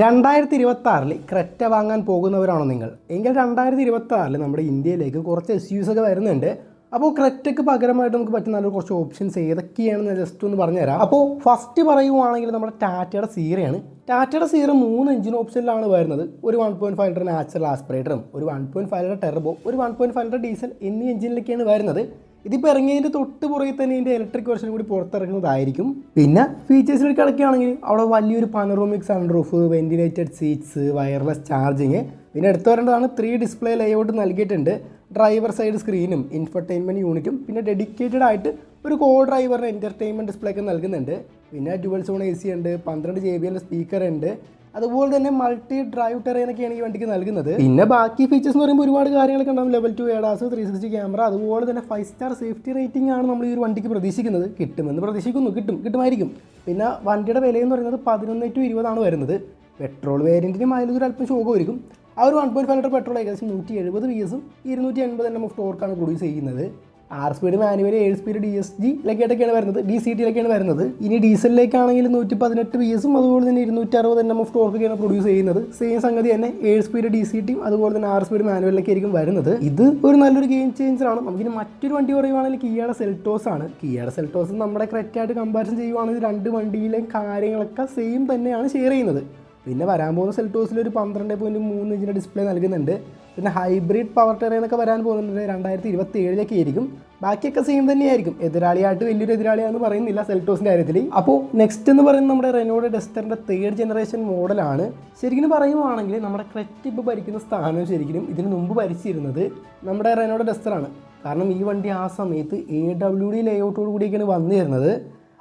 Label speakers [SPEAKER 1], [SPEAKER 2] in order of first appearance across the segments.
[SPEAKER 1] രണ്ടായിരത്തി ഇരുപത്തി ആറിൽ ക്രെറ്റ വാങ്ങാൻ പോകുന്നവരാണോ നിങ്ങൾ? എങ്കിൽ രണ്ടായിരത്തി ഇരുപത്തി ആറിൽ നമ്മുടെ ഇന്ത്യയിലേക്ക് കുറച്ച് എസ് യൂസ് ഒക്കെ വരുന്നുണ്ട്. അപ്പോൾ ക്രെറ്റയ്ക്ക് പകരമായിട്ട് നമുക്ക് പറ്റുന്ന നല്ല കുറച്ച് ഓപ്ഷൻസ് ഏതൊക്കെയാണെന്ന് ജസ്റ്റ് ഒന്ന് പറഞ്ഞുതരാം. അപ്പോൾ ഫസ്റ്റ് പറയുവാണെങ്കിൽ നമ്മുടെ ടാറ്റയുടെ സീറയാണ്. ടാറ്റയുടെ സീറ മൂന്ന് എഞ്ചിൻ ഓപ്ഷനിലാണ് വരുന്നത്. ഒരു one point five litre natural ആസ്പിറേറ്ററും ഒരു one point five litre turbo ഒരു one point five litre diesel എന്നീ എഞ്ചിനിലൊക്കെയാണ് വരുന്നത്. ഇതിപ്പോൾ ഇറങ്ങിയതിന്റെ തൊട്ട് പുറകിൽ തന്നെ ഇതിന്റെ ഇലക്ട്രിക് വെർഷൻ കൂടി പുറത്തിറങ്ങുന്നതായിരിക്കും പിന്നെ ഫീച്ചേഴ്സിലേക്ക് കിടക്കുകയാണെങ്കിൽ അവിടെ വലിയൊരു panoramic sunroof ventilated seats wireless charging പിന്നെ എടുത്തു വരേണ്ടതാണ് ത്രീ ഡിസ്പ്ലേ ലേഔട്ട് നൽകിയിട്ടുണ്ട്. ഡ്രൈവർ സൈഡ് സ്ക്രീനും ഇൻഫർടൈൻമെന്റ് യൂണിറ്റും പിന്നെ ഡെഡിക്കേറ്റഡ് ആയിട്ട് ഒരു കോ ഡ്രൈവറിന് എന്റർടൈൻമെന്റ് ഡിസ്പ്ലേ ഒക്കെ നൽകുന്നുണ്ട്. പിന്നെ ഡ്യുവൽ സോൺ എ സി ഉണ്ട് പന്ത്രണ്ട് ജെ ബി എൽ സ്പീക്കർ ഉണ്ട്. അതുപോലെ തന്നെ മൾട്ടി ഡ്രൈവ് ടെറൈൻ ടെറൈനൊക്കെയാണ് ഈ വണ്ടിക്ക് നൽകുന്നത്. പിന്നെ ബാക്കി ഫീച്ചേഴ്സ് എന്ന് പറയുമ്പോൾ ഒരുപാട് കാര്യങ്ങളൊക്കെ ഉണ്ടാവും. Level two ADAS three sixty camera അതുപോലെ തന്നെ ഫൈവ് സ്റ്റാർ സേഫ്റ്റി റേറ്റിംഗ് ആണ് നമ്മൾ ഈ ഒരു വണ്ടിക്ക് പ്രതീക്ഷിക്കുന്നത്. കിട്ടുമെന്ന് പ്രതീക്ഷിക്കുന്നു. കിട്ടും. കിട്ടുമായിരിക്കും. പിന്നെ വണ്ടിയുടെ വിലയെന്ന് പറയുന്നത് പതിനൊന്ന് ടു ഇരുപതാണ് വരുന്നത്. പെട്രോൾ വേരിയന്റിന് മൈലേജ് ഒരു അല്പം ശോകമായിരിക്കും. ആ ഒരു one point five litre petrol ഏകദേശം നൂറ്റി എഴുപത് വി എസും ഇരുന്നൂറ്റി എൺപത് എണ്ണം ഓഫ് ടോർക്കാണ് പ്രൊഡ്യൂസ് ചെയ്യുന്നത്. ആറ് സ്പീഡ് മാനുവൽ ഏഴ് സ്പീഡ് ഡി എസ് ജി ലൊക്കെയായിട്ടൊക്കെയാണ് വരുന്നത്. ഡി സി ടിയിലൊക്കെയാണ് വരുന്നത്. ഇനി ഡീസലിലേക്കാണെങ്കിൽ നൂറ്റി പതിനെട്ട് ബി എസും അതുപോലെ തന്നെ ഇരുന്നൂറ്റി അറുപത് എണ്ണം ഓഫ് ടോർക്കൊക്കെയാണ് പ്രൊഡ്യൂസ് ചെയ്യുന്നത്. സെയിം സംഗതി തന്നെ ഏഴ് സ്പീഡ് ഡി സി ടിയും അതുപോലെ തന്നെ ആർ സ്പീഡ് മാനുവലിലൊക്കെ ആയിരിക്കും വരുന്നത്. ഇത് ഒരു നല്ലൊരു ഗെയിം ചേഞ്ചർ ആണ്. നമുക്കിനി മറ്റൊരു വണ്ടി പറയുവാണെങ്കിൽ കിയയുടെ സെൽറ്റോസ് ആണ്. കിയയുടെ സെൽറ്റോസ് നമ്മുടെ കറക്റ്റായിട്ട് കമ്പാരിസൺ ചെയ്യുവാണെങ്കിൽ രണ്ട് വണ്ടിയിലെ കാര്യങ്ങളൊക്കെ സെയിം തന്നെയാണ് ഷെയർ ചെയ്യുന്നത്. പിന്നെ വരാൻ പോകുന്ന സെൽറ്റോസിൽ ഒരു പന്ത്രണ്ട് പോയിന്റ് മൂന്ന് ഇഞ്ചിന്റെ ഡിസ്പ്ലേ നൽകുന്നുണ്ട്. പിന്നെ ഹൈബ്രിഡ് പവർ ടെറേ എന്നൊക്കെ വരാൻ പോകുന്നുണ്ട്. രണ്ടായിരത്തി ഇരുപത്തി ഏഴിലൊക്കെ ആയിരിക്കും. ബാക്കിയൊക്കെ സെയിം തന്നെയായിരിക്കും. എതിരാളിയായിട്ട് വലിയൊരു എതിരാളിയാണെന്ന് പറയുന്നില്ല സെൽറ്റോസിന്റെ കാര്യത്തിൽ അപ്പോൾ നെക്സ്റ്റ് എന്ന് പറയുന്നത് നമ്മുടെ റെനോഡ് ഡെസ്റ്ററിന്റെ തേർഡ് ജനറേഷൻ മോഡലാണ് ശരിക്കും പറയുവാണെങ്കിൽ നമ്മുടെ ക്രെറ്റ് ഇപ്പോൾ ഭരിക്കുന്ന സ്ഥാനം ശരിക്കും ഇതിന് മുമ്പ് ഭരിച്ചിരുന്നത് നമ്മുടെ റെനോഡ് ഡെസ്റ്ററാണ്. കാരണം ഈ വണ്ടി ആ സമയത്ത് എ ഡബ്ല്യു ഡി ലേഔട്ടോട് കൂടിയൊക്കെയാണ് വന്നിരുന്നത്.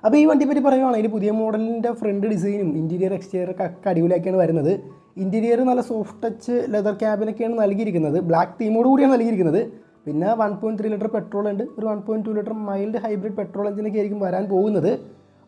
[SPEAKER 1] അപ്പോൾ ഈ വണ്ടിയെ പറ്റി പറയുവാണെങ്കിൽ പുതിയ മോഡലിന്റെ ഫ്രണ്ട് ഡിസൈനും ഇന്റീരിയർ എക്സ്റ്റീരിയർ ഒക്കെ അടിപൊളിയാക്കിയാണ് വരുന്നത്. ഇന്റീരിയർ നല്ല സോഫ്റ്റ് ടച്ച് ലെതർ ക്യാബിനൊക്കെയാണ് നൽകിയിരിക്കുന്നത്. ബ്ലാക്ക് തീമോട് കൂടിയാണ് നൽകിയിരിക്കുന്നത്. പിന്നെ one point three litre petrol ഉണ്ട്. ഒരു one point two litre mild hybrid petrol എഞ്ചിനൊക്കെ ആയിരിക്കും വരാൻ പോകുന്നത്.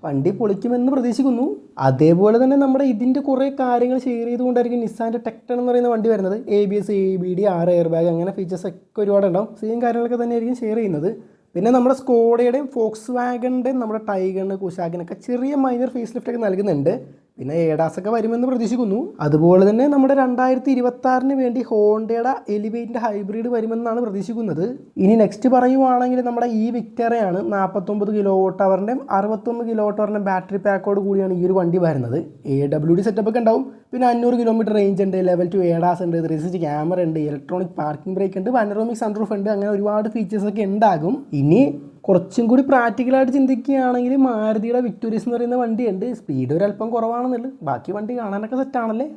[SPEAKER 1] വണ്ടി പൊളിക്കുമെന്ന് പ്രതീക്ഷിക്കുന്നു. അതേപോലെ തന്നെ നമ്മുടെ ഇതിന്റെ കുറേ കാര്യങ്ങൾ ഷെയർ ചെയ്തുകൊണ്ടായിരിക്കും നിസ്സാന്റെ ടെക്ടൺ എന്ന് പറയുന്ന വണ്ടി വരുന്നത്. A B S A B D ആറ് എയർ ബാഗ് അങ്ങനെ ഫീച്ചേഴ്സ് ഒക്കെ ഒരുപാടുണ്ടാവും. സെയിം കാര്യങ്ങളൊക്കെ തന്നെയായിരിക്കും ഷെയർ ചെയ്യുന്നത്. പിന്നെ നമ്മുടെ സ്കോഡയുടെയും ഫോക്സ് വാഗണിന്റെയും നമ്മുടെ ടൈഗറിന് കുശാഗിനൊക്കെ ചെറിയ മൈനർ ഫേസ് ലിഫ്റ്റൊക്കെ നൽകുന്നുണ്ട്. പിന്നെ ഏഡാസ് ഒക്കെ വരുമെന്ന് പ്രതീക്ഷിക്കുന്നു. അതുപോലെ തന്നെ നമ്മുടെ രണ്ടായിരത്തി ഇരുപത്തി വേണ്ടി ഹോണ്ടയുടെ എലിവേറ്റിന്റെ ഹൈബ്രിഡ് വരുമെന്നാണ് പ്രതീക്ഷിക്കുന്നത്. ഇനി നെക്സ്റ്റ് പറയുവാണെങ്കിൽ നമ്മുടെ ഈ വിക്ടറയാണ് നാൽപ്പത്തൊമ്പത് കിലോ വോട്ട് അവറിന്റെയും അറുപത്തൊന്ന് കിലോ വോട്ട് അവറിന്റെ ബാറ്ററി പാക്കോട് കൂടിയാണ് ഈ ഒരു വണ്ടി വരുന്നത്. എ ഡബ്ല്യു ഡി സെറ്റപ്പ് ഒക്കെ ഉണ്ടാവും. പിന്നെ അഞ്ഞൂറ് കിലോമീറ്റർ റേഞ്ച് ഉണ്ട് ലെവൽ ടു ഏഡാസ് ഉണ്ട് ത്രീ സിക്സ്റ്റി ക്യാമറ ഉണ്ട് ഇലക്ട്രോണിക് പാർക്കിംഗ് ബ്രേക്ക് ഉണ്ട് പനറോമിക് സൺറൂഫ് ഉണ്ട് അങ്ങനെ ഒരുപാട് ഫീച്ചേഴ്സ് ഒക്കെ ഉണ്ടാകും. ഇനി കുറച്ചും കൂടി പ്രാക്ടിക്കലായിട്ട് ചിന്തിക്കുകയാണെങ്കിൽ മാരുതിയുടെ വിക്ടോറിയസ് എന്ന് പറയുന്ന വണ്ടിയുണ്ട്. സ്പീഡ് ഒരല്പം കുറവാണെന്നുള്ളൂ. ബാക്കി വണ്ടി കാണാനൊക്കെ സെറ്റാണല്ലേ